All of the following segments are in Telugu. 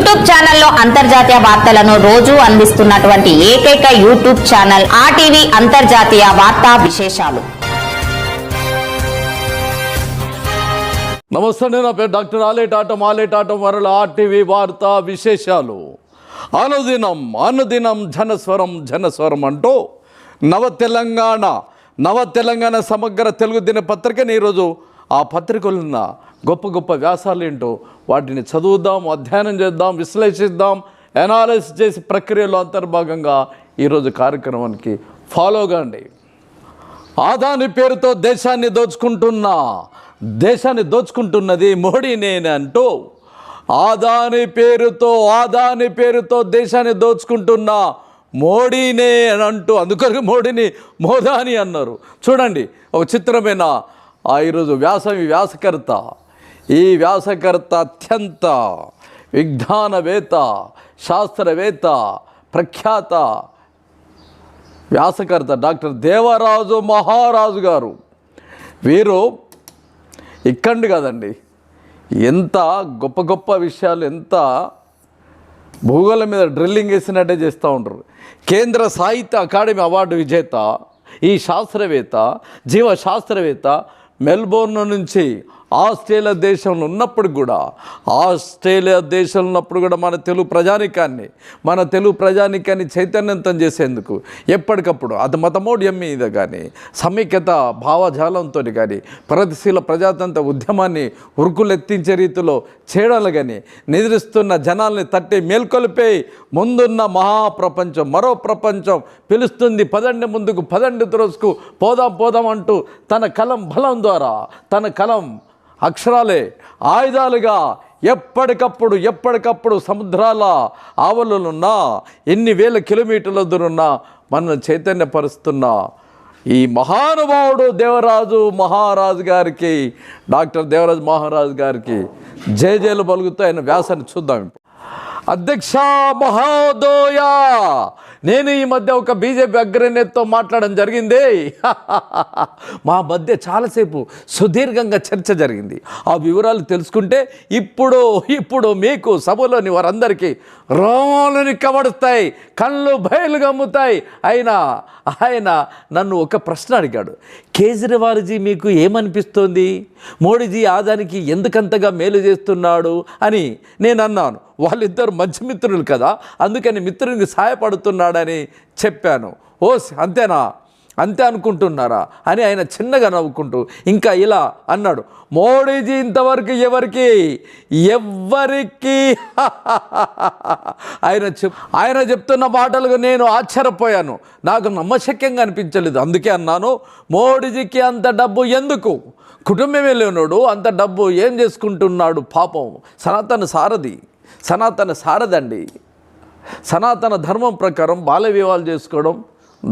యూట్యూబ్ ఛానల్లో అంతర్జాతీయ వార్తలను రోజు అందిస్తున్నటువంటి ఏకైక యూట్యూబ్ ఛానల్ ఆర్టీవీ అంతర్జాతీయ వార్తా విశేషాలు. నమస్తే నా పేరు డాక్టర్ ఆలేటాటం ఆలేటాటం వరల ఆర్టీవీ వార్తా విశేషాలు. అనుదినం అనుదినం జనస్వరం జనస్వరం అంటూ నవ తెలంగాణ నవ తెలంగాణ సమగ్ర తెలుగు దినపత్రికని ఈరోజు ఆ పత్రికలున్న గొప్ప గొప్ప వ్యాసాలు ఏంటో వాటిని చదువుదాం అధ్యయనం చేద్దాం విశ్లేషిద్దాం ఎనాలిసిస్ చేసి ప్రక్రియలో అంతర్భాగంగా ఈరోజు కార్యక్రమానికి ఫాలో కాండి. ఆదాని పేరుతో దేశాన్ని దోచుకుంటున్న దేశాన్ని దోచుకుంటున్నది మోడీ నేను అంటూ ఆదాని పేరుతో ఆదాని పేరుతో దేశాన్ని దోచుకుంటున్న మోడీనే అని అంటూ అందుకొరకు మోడీని మోదాని అన్నారు. చూడండి ఒక చిత్రమైన? ఆ ఈరోజు వ్యాసం వ్యాసకర్త ఈ వ్యాసకర్త అత్యంత విజ్ఞానవేత్త శాస్త్రవేత్త ప్రఖ్యాత వ్యాసకర్త డాక్టర్ దేవరాజు మహారాజు గారు. వీరు ఇక్కండి కదండి. ఎంత గొప్ప గొప్ప విషయాలు ఎంత భూగోళం మీద డ్రిల్లింగ్ వేసినట్టే చేస్తూ ఉంటారు. కేంద్ర సాహిత్య అకాడమీ అవార్డు విజేత ఈ శాస్త్రవేత్త జీవ శాస్త్రవేత్త మెల్బోర్న్ నుంచి ఆస్ట్రేలియా దేశంలో ఉన్నప్పుడు కూడా ఆస్ట్రేలియా దేశంలో ఉన్నప్పుడు కూడా మన తెలుగు ప్రజానికాన్ని మన తెలుగు ప్రజానికాన్ని చైతన్యవంతం చేసేందుకు ఎప్పటికప్పుడు అది మతమోడ్యం మీద కానీ సమైక్యత భావజాలంతో కానీ ప్రగతిశీల ప్రజాతంత్ర ఉద్యమాన్ని ఉరుకులెత్తించే రీతిలో చేయడాలు కానీ నిద్రిస్తున్న జనాల్ని తట్టి మేల్కొలిపే ముందున్న మహాప్రపంచం మరో ప్రపంచం పిలుస్తుంది పదండి ముందుకు పదండి త్రోసుకు పోదాం పోదాం అంటూ తన కలం బలం ద్వారా తన కలం అక్షరాలే ఆయుధాలుగా ఎప్పటికప్పుడు ఎప్పటికప్పుడు సముద్రాల ఆవలనున్నా ఎన్ని వేల కిలోమీటర్ల దూరున్నా మనల్ని చైతన్యపరుస్తున్న ఈ మహానుభావుడు దేవరాజు మహారాజు గారికి డాక్టర్ దేవరాజు మహారాజు గారికి జయ జయలు పలుకుతూ ఆయన వ్యాసాన్ని చూద్దాం అధ్యక్ష మహోదయ! నేను ఈ మధ్య ఒక బీజేపీ అగ్రనేతతో మాట్లాడడం జరిగింది. మా మధ్య చాలాసేపు సుదీర్ఘంగా చర్చ జరిగింది. ఆ వివరాలు తెలుసుకుంటే ఇప్పుడు ఇప్పుడు మీకు సభలోని వారందరికీ రోమాలని కవడుస్తాయి కళ్ళు బయలు గమ్ముతాయి. అయినా ఆయన నన్ను ఒక ప్రశ్న అడిగాడు. కేజ్రీవాల్జీ మీకు ఏమనిపిస్తోంది? మోడీజీ ఆదానికి ఎందుకంతగా మేలు చేస్తున్నాడు అని నేను అన్నాను. వాళ్ళిద్దరు మంచి మిత్రులు కదా. అందుకని మిత్రునికి సహాయపడుతున్నాడని చెప్పాను. ఓ అంతేనా? అంతే అనుకుంటున్నారా? అని ఆయన చిన్నగా నవ్వుకుంటూ ఇంకా ఇలా అన్నాడు. మోడీజీ ఇంతవరకు ఎవరికి? ఎవ్వరికి? ఆయన చెప్ ఆయన చెప్తున్న మాటలకు నేను ఆశ్చర్యపోయాను. నాకు నమ్మశక్యంగా అనిపించలేదు. అందుకే అన్నాను మోడీజీకి అంత డబ్బు ఎందుకు? కుటుంబమే లేనోడు అంత డబ్బు ఏం చేసుకుంటున్నాడు పాపం? సనాతన సారథి. సనాతన సారదండి. సనాతన ధర్మం ప్రకారం బాల వివాహాలు చేసుకోవడం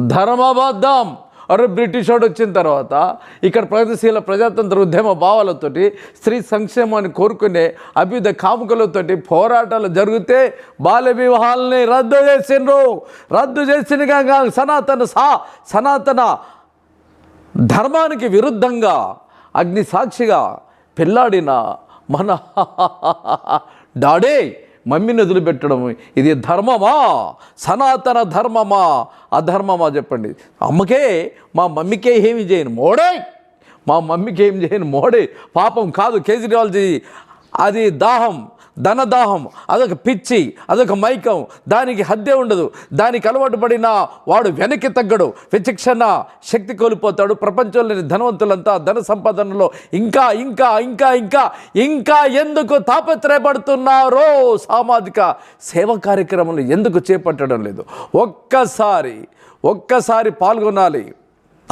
ధర్మబద్ధం. అరే బ్రిటిష్ వాడు వచ్చిన తర్వాత ఇక్కడ ప్రగతిశీల ప్రజాతంత్ర ఉద్యమ భావాలతోటి స్త్రీ సంక్షేమాన్ని కోరుకునే అభ్యుద కాముకలతోటి పోరాటాలు జరిగితే బాల్య వివాహాలని రద్దు చేసిండ్రు. రద్దు చేసిన సనాతన సా సనాతన ధర్మానికి విరుద్ధంగా అగ్ని సాక్షిగా పెళ్ళాడిన మన డాడే మమ్మీని వదిలిపెట్టడం ఇది ధర్మమా? సనాతన ధర్మమా? అధర్మమా చెప్పండి. అమ్మకే మా మమ్మీకే ఏమి చేయను మోడే. మా మమ్మీకి ఏం చేయను మోడే. పాపం కాదు కేజ్రీవాల్జీ. అది దాహం. ధనదాహం అదొక పిచ్చి అదొక మైకం. దానికి హద్దే ఉండదు. దానికి అలవాటు పడిన వాడు వెనక్కి తగ్గడు. విచక్షణ శక్తి కోల్పోతాడు. ప్రపంచంలోని ధనవంతులంతా ధన సంపాదనలో ఇంకా ఇంకా ఇంకా ఇంకా ఇంకా ఎందుకు తాపత్రయపడుతున్నారో సామాజిక సేవ కార్యక్రమాలు ఎందుకు చేపట్టడం లేదు? ఒక్కసారి ఒక్కసారి పాల్గొనాలి.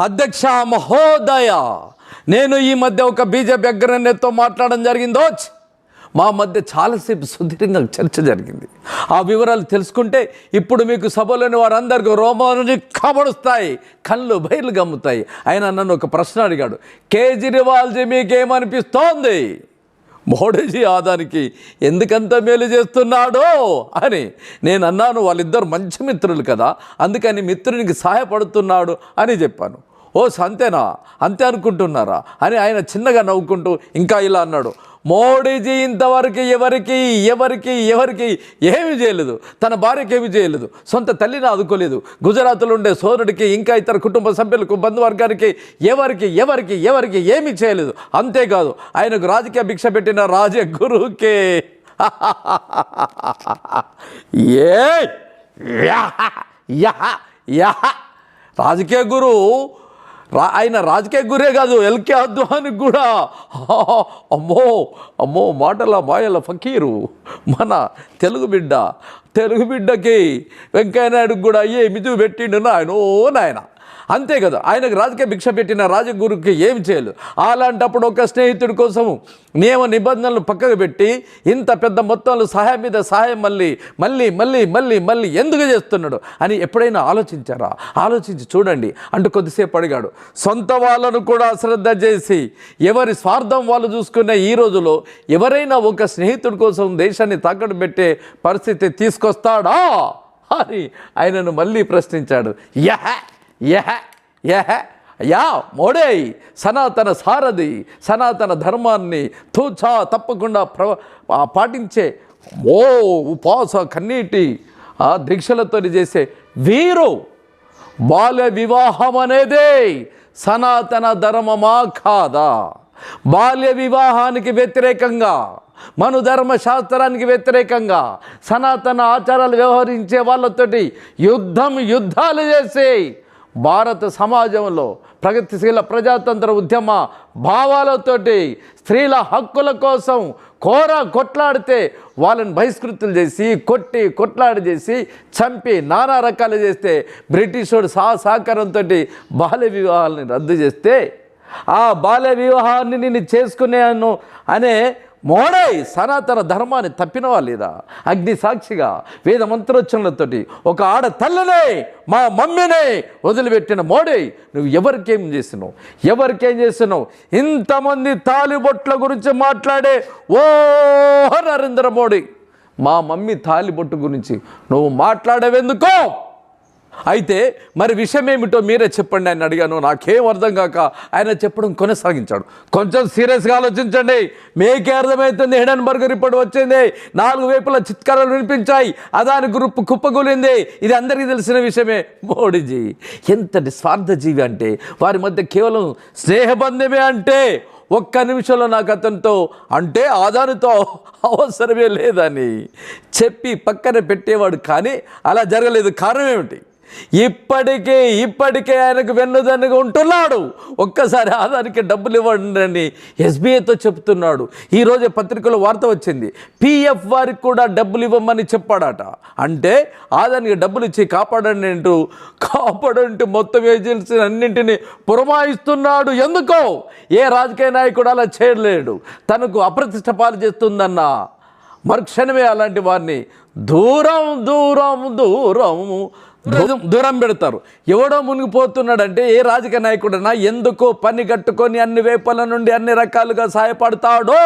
అధ్యక్ష మహోదయ నేను ఈ మధ్య ఒక బీజేపీ అగ్రనేతతో మాట్లాడడం జరిగిందో. మా మధ్య చాలాసేపు సుదీర్ఘంగా చర్చ జరిగింది. ఆ వివరాలు తెలుసుకుంటే ఇప్పుడు మీకు సభలోని వారందరికీ రోమాన్ని కబడుస్తాయి కళ్ళు బయలు గమ్ముతాయి. ఆయన నన్ను ఒక ప్రశ్న అడిగాడు కేజ్రీవాల్జీ మీకేమనిపిస్తోంది? మోడీజీ ఆదానికి ఎందుకంత మేలు చేస్తున్నాడో? అని నేను అన్నాను వాళ్ళిద్దరు మంచి మిత్రులు కదా అందుకని మిత్రునికి సహాయపడుతున్నాడు అని చెప్పాను. ఓ అంతేనా అంతే అనుకుంటున్నారా? అని ఆయన చిన్నగా నవ్వుకుంటూ ఇంకా ఇలా అన్నాడు. మోడీజీ ఇంతవరకు ఎవరికి ఎవరికి ఎవరికి ఏమి చేయలేదు. తన భార్యకి ఏమి చేయలేదు. సొంత తల్లిని ఆదుకోలేదు. గుజరాత్లో ఉండే సోదరుడికి ఇంకా ఇతర కుటుంబ సభ్యులకు బంధువర్గానికి ఎవరికి ఎవరికి ఎవరికి ఏమి చేయలేదు. అంతేకాదు ఆయనకు రాజకీయ భిక్ష పెట్టిన రాజగురుకే. ఏ యహ, యహ, యహ. రాజకీయ గురువు రా ఆయన రాజకీయ గురే కాదు ఎల్కే అద్వానికి కూడా. అమ్మో అమ్మో మాటల మాయల ఫకీరు మన తెలుగు బిడ్డ తెలుగు బిడ్డకి వెంకయ్యనాయుడుకి కూడా అయ్యే మితువు పెట్టిండు నాయనో నాయన. అంతే కదా. ఆయనకు రాజకీయ భిక్ష పెట్టిన రాజగురుకి ఏమి చేయలేదు. అలాంటప్పుడు ఒక స్నేహితుడి కోసము నియమ నిబంధనలు పక్కకు పెట్టి ఇంత పెద్ద మొత్తంలో సహాయం మీద సహాయం మళ్ళీ మళ్ళీ మళ్ళీ మళ్ళీ మళ్ళీ ఎందుకు చేస్తున్నాడు అని ఎప్పుడైనా ఆలోచించారా? ఆలోచించి చూడండి అంటూ కొద్దిసేపు అడిగాడు. సొంత వాళ్ళను కూడా అశ్రద్ధ చేసి ఎవరి స్వార్థం వాళ్ళు చూసుకునే ఈ రోజులో ఎవరైనా ఒక స్నేహితుడి కోసం దేశాన్ని తాకట్టు పెట్టే పరిస్థితి తీసుకొస్తాడా? అని ఆయనను మళ్ళీ ప్రశ్నించాడు. యహ! యహ యహ యా మోడే సనాతన సారథి సనాతన ధర్మాన్ని తూచా తప్పకుండా ప్ర పాటించే ఓ ఉపాస కన్నీటి ఆ దీక్షలతో చేసే వీరు బాల్య వివాహం అనేదే సనాతన ధర్మమా కాదా? బాల్య వివాహానికి వ్యతిరేకంగా మను ధర్మ శాస్త్రానికి వ్యతిరేకంగా సనాతన ఆచారాలు వ్యవహరించే వాళ్ళతోటి యుద్ధం యుద్ధాలు చేసే భారత సమాజంలో ప్రగతిశీల ప్రజాతంత్ర ఉద్యమ భావాలతోటి స్త్రీల హక్కుల కోసం కోర కొట్లాడితే వాళ్ళని బహిష్కృతులు చేసి కొట్టి కొట్లాడి చేసి చంపి నానా రకాలు చేస్తే బ్రిటిషోడు సహ సహకారంతో బాల్య వివాహాలని రద్దు చేస్తే ఆ బాల్య వివాహాన్ని నేను చేసుకునేను అనే మోడై సనాతన ధర్మాన్ని తప్పినవా లేదా? అగ్ని సాక్షిగా వేద మంత్రోచ్చరణలతోటి ఒక ఆడ తల్లినే మా మమ్మీనే వదిలిపెట్టిన మోడై నువ్వు ఎవరికేం చేసినావు? ఎవరికేం చేసినావు? ఇంతమంది తాలిబొట్ల గురించి మాట్లాడే ఓ నరేంద్ర మోడీ మా మమ్మీ తాలిబొట్టు గురించి నువ్వు మాట్లాడేవెందుకో? అయితే మరి విషయం ఏమిటో మీరే చెప్పండి. ఆయన అడిగాను నాకేం అర్థం కాక ఆయన చెప్పడం కొనసాగించాడు. కొంచెం సీరియస్గా ఆలోచించండి. మీకే అర్థమవుతుంది హిడన్బర్గ్ రిపోర్ట్ వచ్చింది. నాలుగు వైపుల చిత్కారాలు వినిపించాయి. అదాని గ్రూప్ కుప్పగూలింది. ఇది అందరికీ తెలిసిన విషయమే. మోడీజీ ఎంతటి స్వార్థ జీవి అంటే వారి మధ్య కేవలం స్నేహబంధమే అంటే ఒక్క నిమిషంలో నాకు అతనితో అంటే ఆదానితో అవసరమే లేదని చెప్పి పక్కన పెట్టేవాడు కానీ అలా జరగలేదు. కారణం ఏమిటి? ఇప్పటికే ఇప్పటికే ఆయనకు వెన్నుదన్నుగా ఉంటున్నాడు. ఒక్కసారి ఆదానికి డబ్బులు ఇవ్వండి ఎస్బీఐతో చెప్తున్నాడు. ఈరోజు పత్రికలో వార్త వచ్చింది. పిఎఫ్ వారికి కూడా డబ్బులు ఇవ్వమని చెప్పాడట. అంటే ఆదానికి డబ్బులు ఇచ్చి కాపాడండి అంటూ కాపాడంటూ మొత్తం ఏజెన్సీ అన్నింటినీ పురమాయిస్తున్నాడు. ఎందుకో? ఏ రాజకీయ నాయకుడు అలా చేయలేడు. తనకు అప్రతిష్ట పాలు చేస్తుందన్న మరుక్షణమే అలాంటి వారిని దూరం దూరం దూరం దూరం దూరం పెడతారు. ఎవడో మునిగిపోతున్నాడంటే ఏ రాజకీయ నాయకుడైనా ఎందుకో పని కట్టుకొని అన్ని వేపల నుండి అన్ని రకాలుగా సహాయపడతాడో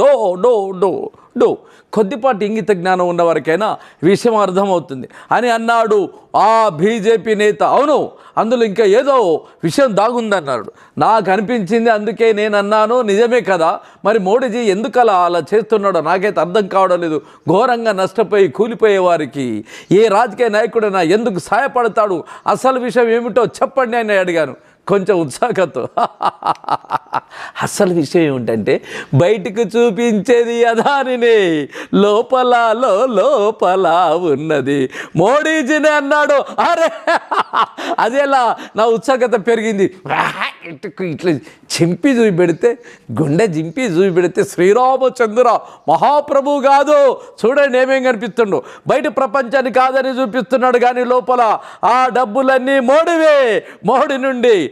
డో డో డో. డో. కొద్దిపాటి ఇంగిత జ్ఞానం ఉన్నవారికైనా విషయం అర్థమవుతుంది. అని అన్నాడు ఆ బీజేపీ నేత. అవును అందులో ఇంకా ఏదో విషయం దాగుందన్నాడు. నాకు అనిపించింది అందుకే నేను అన్నాను నిజమే కదా. మరి మోడీజీ ఎందుకు అలా అలా చేస్తున్నాడో నాకైతే అర్థం కావడం లేదు. ఘోరంగా నష్టపోయి కూలిపోయే వారికి ఏ రాజకీయ నాయకుడైనా ఎందుకు సహాయపడతాడు? అసలు విషయం ఏమిటో చెప్పండి అని అడిగాను. కొంచెం ఉత్సాహంతో. అసలు విషయం ఏమిటంటే బయటకు చూపించేది అదానిని లోపల లోపల ఉన్నది. మోడీజీని అన్నాడు అరే అదేలా నా ఉత్సాహత పెరిగింది. ఇటుకు ఇట్లా చింపి చూపెడితే గుండె చింపి చూపెడితే శ్రీరామచంద్ర మహాప్రభు కాదు. చూడండి ఏమేం కనిపిస్తుండు. బయట ప్రపంచాన్ని కాదని చూపిస్తున్నాడు కానీ లోపల ఆ డబ్బులన్నీ మోడివే. మోడి నుండి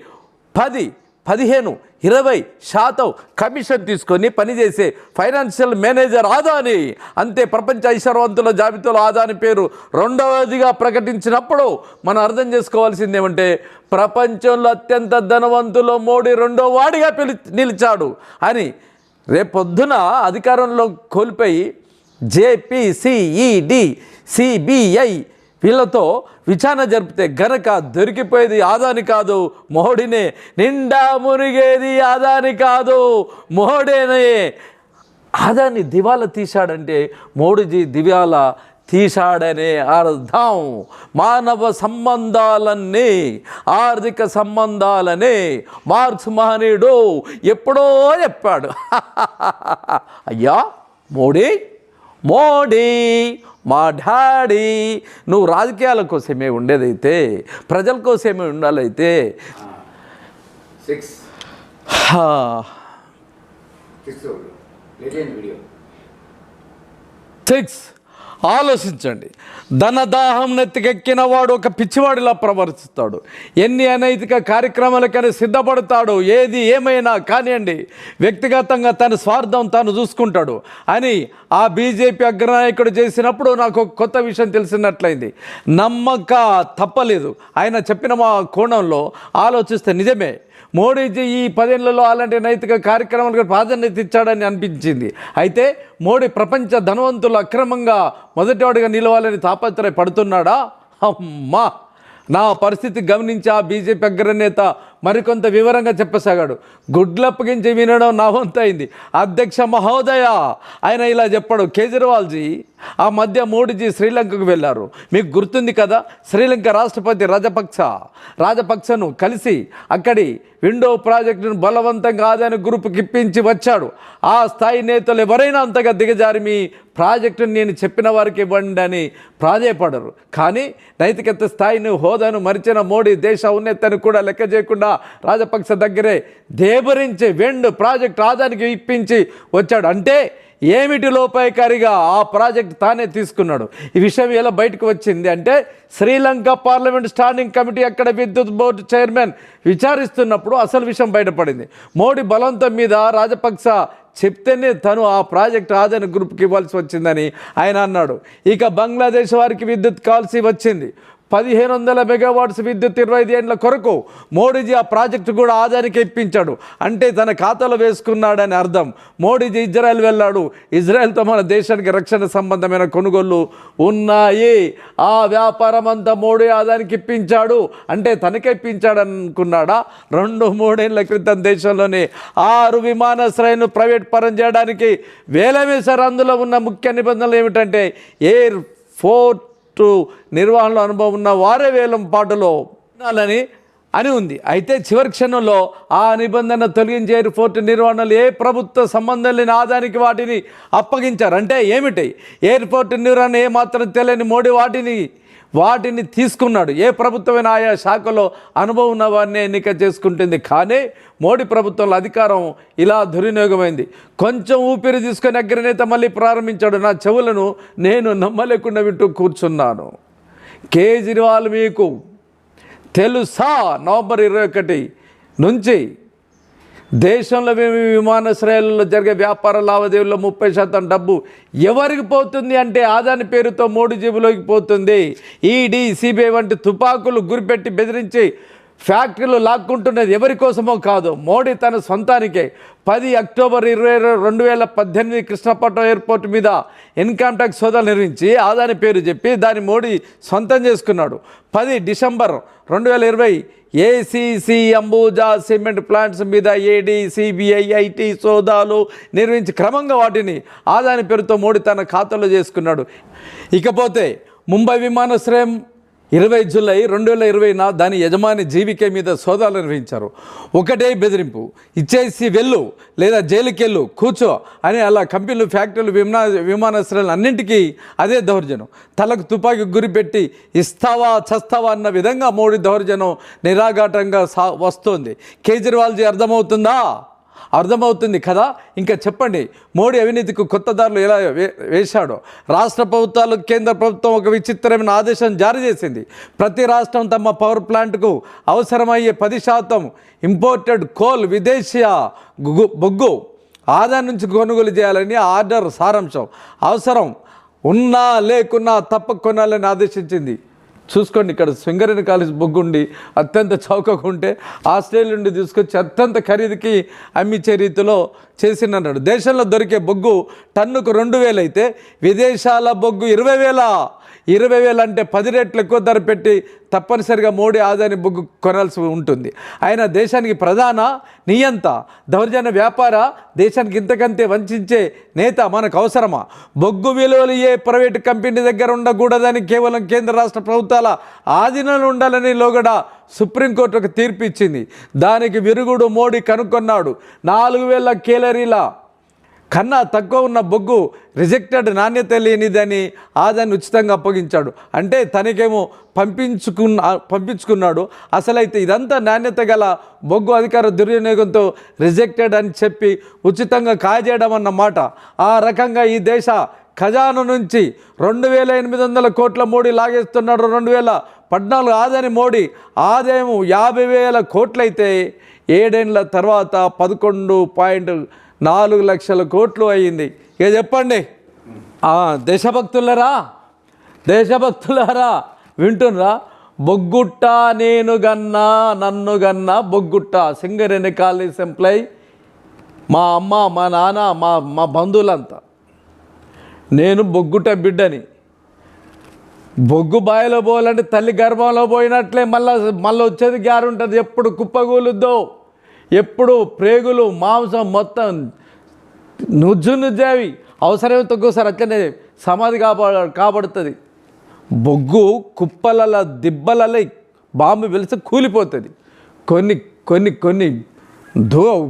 పది పదిహేను ఇరవై శాతం కమిషన్ తీసుకొని పనిచేసే ఫైనాన్షియల్ మేనేజర్ ఆదాని. అంతే ప్రపంచ ఐశ్వర్వంతుల జాబితాలో ఆదాని పేరు రెండవదిగా ప్రకటించినప్పుడు మనం అర్థం చేసుకోవాల్సింది ఏమంటే ప్రపంచంలో అత్యంత ధనవంతులో మోడీ రెండో వాడిగా పిలి నిలిచాడు. అని రేపొద్దున అధికారంలో కోల్పోయి జేపీసీఈడి సిబిఐ వీళ్ళతో విచారణ జరిపితే గనక దొరికిపోయేది ఆదాని కాదు మోడీనే. నిండా మునిగేది ఆదాని కాదు మోడీనే. ఆదాని దివాలా తీశాడంటే మోడీజీ దివాలా తీశాడనే అర్థం. మానవ సంబంధాలన్నీ ఆర్థిక సంబంధాలని. మార్క్స్ మహనీయుడు ఎప్పుడో చెప్పాడు. అయ్యా మోడీ మోడీ మా డాడీ నువ్వు రాజకీయాల కోసమే ఉండేదైతే ప్రజల కోసమే ఉండాలైతే. సిక్స్. ఆలోచించండి. ధనదాహం నెత్తికెక్కిన వాడు ఒక పిచ్చివాడిలా ప్రవర్తిస్తాడు. ఎన్ని అనైతిక కార్యక్రమాలకైనా సిద్ధపడతాడు. ఏది ఏమైనా కానివ్వండి వ్యక్తిగతంగా తన స్వార్థం తాను చూసుకుంటాడు. అని ఆ బీజేపీ అగ్రనాయకుడు చేసినప్పుడు నాకు కొత్త విషయం తెలిసినట్లయింది. నమ్మక తప్పలేదు. ఆయన చెప్పిన మా కోణంలో ఆలోచిస్తే నిజమే. మోడీజీ ఈ పదేళ్ళలో అలాంటి నైతిక కార్యక్రమాలకు ప్రాధాన్యత ఇచ్చాడని అనిపించింది. అయితే మోడీ ప్రపంచ ధనవంతులు అక్రమంగా మొదటివాడిగా నిలవాలని తాపత్రయపడుతున్నాడా? అమ్మా! నా పరిస్థితి గమనించి ఆ బీజేపీ అగ్రనేత మరికొంత వివరంగా చెప్పసాగాడు. గుడ్లప్పగించి వినడం నా వంతైంది. అధ్యక్ష మహోదయ ఆయన ఇలా చెప్పాడు కేజ్రీవాల్జీ ఆ మధ్య మోడీజీ శ్రీలంకకు వెళ్ళారు. మీకు గుర్తుంది కదా శ్రీలంక రాష్ట్రపతి రాజపక్ష. రాజపక్షను కలిసి అక్కడి విండో ప్రాజెక్టును బలవంతంగా ఆదాయ గ్రూపుకి ఇప్పించి వచ్చాడు. ఆ స్థాయి నేతలు ఎవరైనా అంతగా దిగజారి మీ ప్రాజెక్టును నేను చెప్పిన వారికి ఇవ్వండి అని ప్రాధేయపడరు కానీ నైతికత స్థాయిని హోదాను మరిచిన మోడీ దేశ ఉన్నతను కూడా లెక్క చేయకుండా రాజపక్స దగ్గరే దేబరించి వెండ్ ప్రాజెక్ట్ ఆదానికి ఇప్పించి వచ్చాడు. అంటే ఏమిటి లోపాయకారిగా ఆ ప్రాజెక్ట్ తానే తీసుకున్నాడు? ఈ విషయం ఎలా బయటకు వచ్చింది అంటే శ్రీలంక పార్లమెంట్ స్టాండింగ్ కమిటీ అక్కడ విద్యుత్ బోర్డు చైర్మన్ విచారిస్తున్నప్పుడు అసలు విషయం బయటపడింది. మోడీ బలవంతం మీద రాజపక్స చెప్తేనే తను ఆ ప్రాజెక్ట్ ఆదాయ గ్రూప్కి ఇవ్వాల్సి వచ్చిందని ఆయన అన్నాడు. ఇక బంగ్లాదేశ్ వారికి విద్యుత్ కావాల్సి వచ్చింది. పదిహేను వందల మెగావాట్స్ విద్యుత్ ఇరవై ఐదు ఏళ్ళ కొరకు మోడీజీ ఆ ప్రాజెక్టు కూడా ఆదానికి ఇప్పించాడు. అంటే తన ఖాతాలో వేసుకున్నాడని అర్థం. మోడీజీ ఇజ్రాయెల్ వెళ్ళాడు. ఇజ్రాయెల్తో మన దేశానికి రక్షణ సంబంధమైన కొనుగోళ్ళు ఉన్నాయి. ఆ వ్యాపారం అంతా మోడీ ఆదానికి ఇప్పించాడు. అంటే తనకే ఇప్పించాడు అనుకున్నాడా రెండు మూడేళ్ళ క్రితం దేశంలోనే ఆరు విమానాశ్రయాన్ని ప్రైవేట్ పరం చేయడానికి వేలవేశారు అందులో ఉన్న ముఖ్య నిబంధనలు ఏమిటంటే ఎయిర్ ఫోర్ నిర్వహణలో అనుభవం ఉన్న వారే వేలం పాటలో ఉండాలని అని ఉంది. అయితే చివరి క్షణంలో ఆ నిబంధన తొలగించి ఎయిర్పోర్ట్ నిర్వహణలు ఏ ప్రభుత్వ సంబంధం లేని ఆదానికి వాటిని అప్పగించారు. అంటే ఏమిటి? ఎయిర్పోర్ట్ నిర్వహణ ఏ మాత్రం తెలియని మోడీ వాటిని వాటిని తీసుకున్నాడు. ఏ ప్రభుత్వమైన ఆయా శాఖలో అనుభవం ఉన్న వారిని ఎన్నిక చేసుకుంటుంది. కానీ మోడీ ప్రభుత్వంలో అధికారం ఇలా దుర్వినియోగమైంది. కొంచెం ఊపిరి తీసుకొని అగ్రనేత మళ్ళీ ప్రారంభించాడు. నా చెవులను నేను నమ్మలేకుండా వింటూ కూర్చున్నాను. కేజ్రీవాల్ మీకు తెలుసా? నవంబర్ ఇరవై ఒకటి నుంచి దేశంలో మేము విమానాశ్రయాలలో జరిగే వ్యాపార లావాదేవీల్లో ముప్పై శాతం డబ్బు ఎవరికి పోతుంది అంటే ఆదాని పేరుతో మోడీ జేబులోకి పోతుంది. ఈడీ సిబిఐ వంటి తుపాకులు గురిపెట్టి బెదిరించి ఫ్యాక్టరీలు లాక్కుంటున్నది ఎవరి కోసమో కాదు. మోడీ తన సొంతానికే. పది అక్టోబర్ ఇరవై రెండు వేల పద్దెనిమిది కృష్ణపట్నం ఎయిర్పోర్ట్ మీద ఇన్కమ్ ట్యాక్స్ సోదాలు నిర్వహించి ఆదాని పేరు చెప్పి దాన్ని మోడీ సొంతం చేసుకున్నాడు. పది డిసెంబర్ రెండు వేల ఇరవై ఏసీసీ అంబూజా సిమెంట్ ప్లాంట్స్ మీద ఏడీ సిబిఐ ఐటీ సోదాలు నిర్వహించి క్రమంగా వాటిని ఆదాని పేరుతో మోడీ తన ఖాతాలో చేసుకున్నాడు. ఇకపోతే ముంబై విమానాశ్రయం ఇరవై జూలై రెండు వేల ఇరవైన దాని యజమాని జీవికే మీద సోదాలు నిర్వహించారు. ఒకటే బెదిరింపు. ఇచ్చేసి వెళ్ళు లేదా జైలుకెళ్ళు కూర్చో అని అలా కంపెనీలు ఫ్యాక్టరీలు విమాన విమానాశ్రయాలు అన్నింటికీ అదే దౌర్జన్యం. తలకు తుపాకీ గురిపెట్టి ఇస్తావా చస్తావా అన్న విధంగా మోడీ దౌర్జన్యం నిరాఘాటంగా సా వస్తోంది. కేజ్రీవాల్జీ అర్థమవుతుందా? అర్థమవుతుంది కదా? ఇంకా చెప్పండి మోడీ అవినీతికి కొత్త దారులు ఎలా వే- వేశాడో? రాష్ట్ర ప్రభుత్వాలు కేంద్ర ప్రభుత్వం ఒక విచిత్రమైన ఆదేశం జారీ చేసింది. ప్రతి రాష్ట్రం తమ పవర్ ప్లాంట్కు అవసరమయ్యే పది శాతం ఇంపోర్టెడ్ కోల్ విదేశీయ బొగ్గు ఆదా నుంచి కొనుగోలు చేయాలని ఆర్డర్ సారాంశం. అవసరం ఉన్నా లేకున్నా తప్ప కొనాలని ఆదేశించింది. చూసుకోండి ఇక్కడ సింగరేణి కాలేజ్ బొగ్గుండి అత్యంత చౌకకుంటే ఉంటే ఆస్ట్రేలియా నుండి తీసుకొచ్చి అత్యంత ఖరీదుకి అమ్మించే రీతిలో చేసిందన్నాడు దేశంలో దొరికే బొగ్గు టన్నుకు రెండు వేలు అయితే విదేశాల బొగ్గు ఇరవై వేల. ఇరవై వేలు అంటే పది రెట్లు ఎక్కువ ధర పెట్టి తప్పనిసరిగా మోడీ ఆదాని బొగ్గు కొనాల్సి ఉంటుంది. ఆయన దేశానికి ప్రధాన నియంత దౌర్జన్య వ్యాపార దేశానికి ఇంతకంతే వంచే నేత మనకు అవసరమా? బొగ్గు విలువలు ఏ ప్రైవేటు కంపెనీ దగ్గర ఉండకూడదని కేవలం కేంద్ర రాష్ట్ర ప్రభుత్వాల ఆధీనంలో ఉండాలని లోగడ సుప్రీంకోర్టు ఒక తీర్పు ఇచ్చింది. దానికి విరుగుడు మోడీ కనుక్కున్నాడు నాలుగు వేల కేలరీల కన్నా తక్కువ ఉన్న బొగ్గు రిజెక్టెడ్ నాణ్యత లేనిదని ఆదాన్ని ఉచితంగా అప్పగించాడు. అంటే తనకేమో పంపించుకున్న పంపించుకున్నాడు. అసలైతే ఇదంతా నాణ్యత గల బొగ్గు అధికార దుర్వినియోగంతో రిజెక్టెడ్ అని చెప్పి ఉచితంగా కాజేయడం అన్నమాట ఆ రకంగా ఈ దేశ ఖజానా నుంచి రెండు వేల ఎనిమిది వందల కోట్ల మోడీ లాగేస్తున్నాడు. రెండు వేల పద్నాలుగు ఆదాని మోడీ ఆదాయం యాభై వేల కోట్లయితే ఏడేండ్ల తర్వాత పదకొండు పాయింట్ నాలుగు లక్షల కోట్లు అయ్యింది. ఇక చెప్పండి. దేశభక్తులరా దేశభక్తులరా? దేశభక్తులారా? వింటున్నారా బొగ్గుట్ట నేను గన్నా నన్ను గన్నా బొగ్గుట్ట. సింగరేణి కాలేజ్ ఎంప్లాయ్ మా అమ్మ మా నాన్న మా మా బంధువులంతా. నేను బొగ్గుట బిడ్డని. బొగ్గు బాయిలో పోవాలంటే తల్లి గర్భంలో పోయినట్లే మళ్ళీ మళ్ళీ వచ్చేది గ్యారు ఉంటుంది. ఎప్పుడు కుప్పగూలుద్దో? ఎప్పుడు ప్రేగులు మాంసం మొత్తం నుజ్జు నుజ్జావి అవసరమైతే ఒక్కోసారి అట్లనే సమాధి కాపాడ కాబడుతుంది. బొగ్గు కుప్పలలో దిబ్బలలో బాంబు వెలిసి కూలిపోతుంది. కొన్ని కొన్ని కొన్ని దో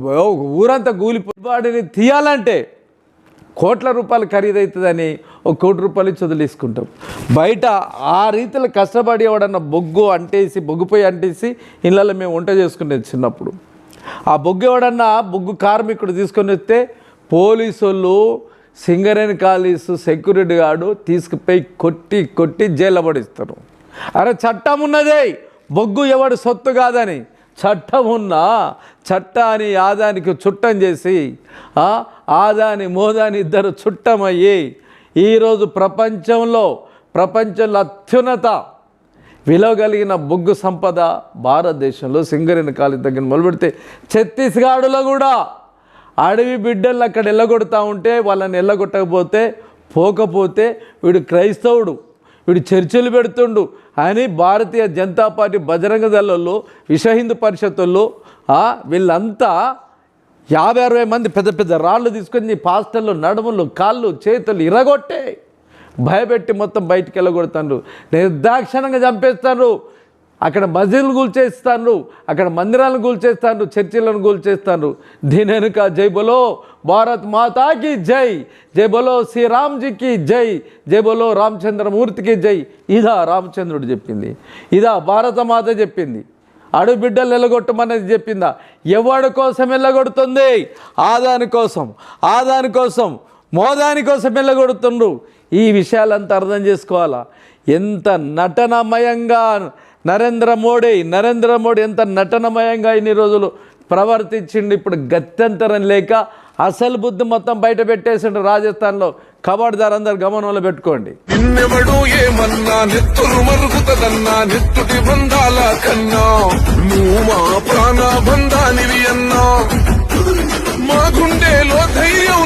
ఊరంతా కూలిపో తీయాలంటే కోట్ల రూపాయలు ఖరీదవుతుందని ఒక కోటి రూపాయలు ఇచ్చి బయట ఆ రీతిలో కష్టపడి ఎవడన్నా బొగ్గు అంటేసి బొగ్గుపోయి అంటేసి ఇళ్ళల్లో మేము వంట చేసుకునేది చిన్నప్పుడు. ఆ బొగ్గు ఎవడన్నా బొగ్గు కార్మికుడు తీసుకొని వస్తే పోలీసులు సింగరేణి కాలేజ్ సెక్యూరిటీ గార్డు తీసుకుపోయి కొట్టి కొట్టి జైల్లో పడిస్తారు. అరే చట్టం ఉన్నదే బొగ్గు ఎవడు సొత్తు కాదని. చట్టం ఉన్నా చట్టాన్ని ఆదానికి చుట్టం చేసి ఆదాని మోదాని ఇద్దరు చుట్టమయ్యి ఈరోజు ప్రపంచంలో ప్రపంచంలో అత్యున్నత విలువగలిగిన బొగ్గు సంపద భారతదేశంలో సింగరేణి కాలేజ్ దగ్గర మొదలుపెడితే ఛత్తీస్గఢ్లో కూడా అడవి బిడ్డలు అక్కడ ఎల్లగొడతా ఉంటే వాళ్ళని ఎల్లగొట్టకపోతే పోకపోతే వీడు క్రైస్తవుడు వీడు చర్చలు పెడుతుండు అని భారతీయ జనతా పార్టీ బజరంగ దళంలో విశ్వ హిందూ పరిషత్తుల్లో వీళ్ళంతా యాభై అరవై మంది పెద్ద పెద్ద రాళ్ళు తీసుకొని పాస్టర్లు నడుములు కాళ్ళు చేతులు ఇరగొట్టే. భయపెట్టి మొత్తం బయటికి వెళ్ళగొడతారు నిర్దాక్షిణంగా చంపేస్తారు అక్కడ మసీదులు కూల్చేస్తారు అక్కడ మందిరాలను కూల్చేస్తారు చర్చిలను కూల్చేస్తారు దీని వెనుక జై బోలో భారత్ మాతాకి జై. జై బోలో శ్రీరామ్జీకి జై. జై బోలో రామచంద్రమూర్తికి జై. ఇదా రామచంద్రుడు చెప్పింది. ఇదా భారత మాత చెప్పింది. అడుబిడ్డలు వెళ్ళగొట్టమనేది చెప్పిందా? ఎవడి కోసం వెళ్ళగొడుతుంది ఆదాని కోసం. ఆదాని కోసం. మోదాని కోసం వెళ్ళగొడుతుండ్రు ఈ విషయాలంతా అర్థం చేసుకోవాలా? ఎంత నటనమయంగా నరేంద్ర మోడీ నరేంద్ర మోడీ ఎంత నటనమయంగా ఇన్ని రోజులు ప్రవర్తించిండు ఇప్పుడు గత్యంతరం లేక అసలు బుద్ధి మొత్తం బయట పెట్టేసిండు రాజస్థాన్లో. కబడ్దార్ అందరు గమనంలో పెట్టుకోండి. నిన్నెవడు ఏమన్నా నెత్తురు మరుగుతదన్నా నెత్తుటి బంధాల కన్నా? నువ్వు మా ప్రాణ బంధానివి అన్నా. మా గుండెలో ధైర్యం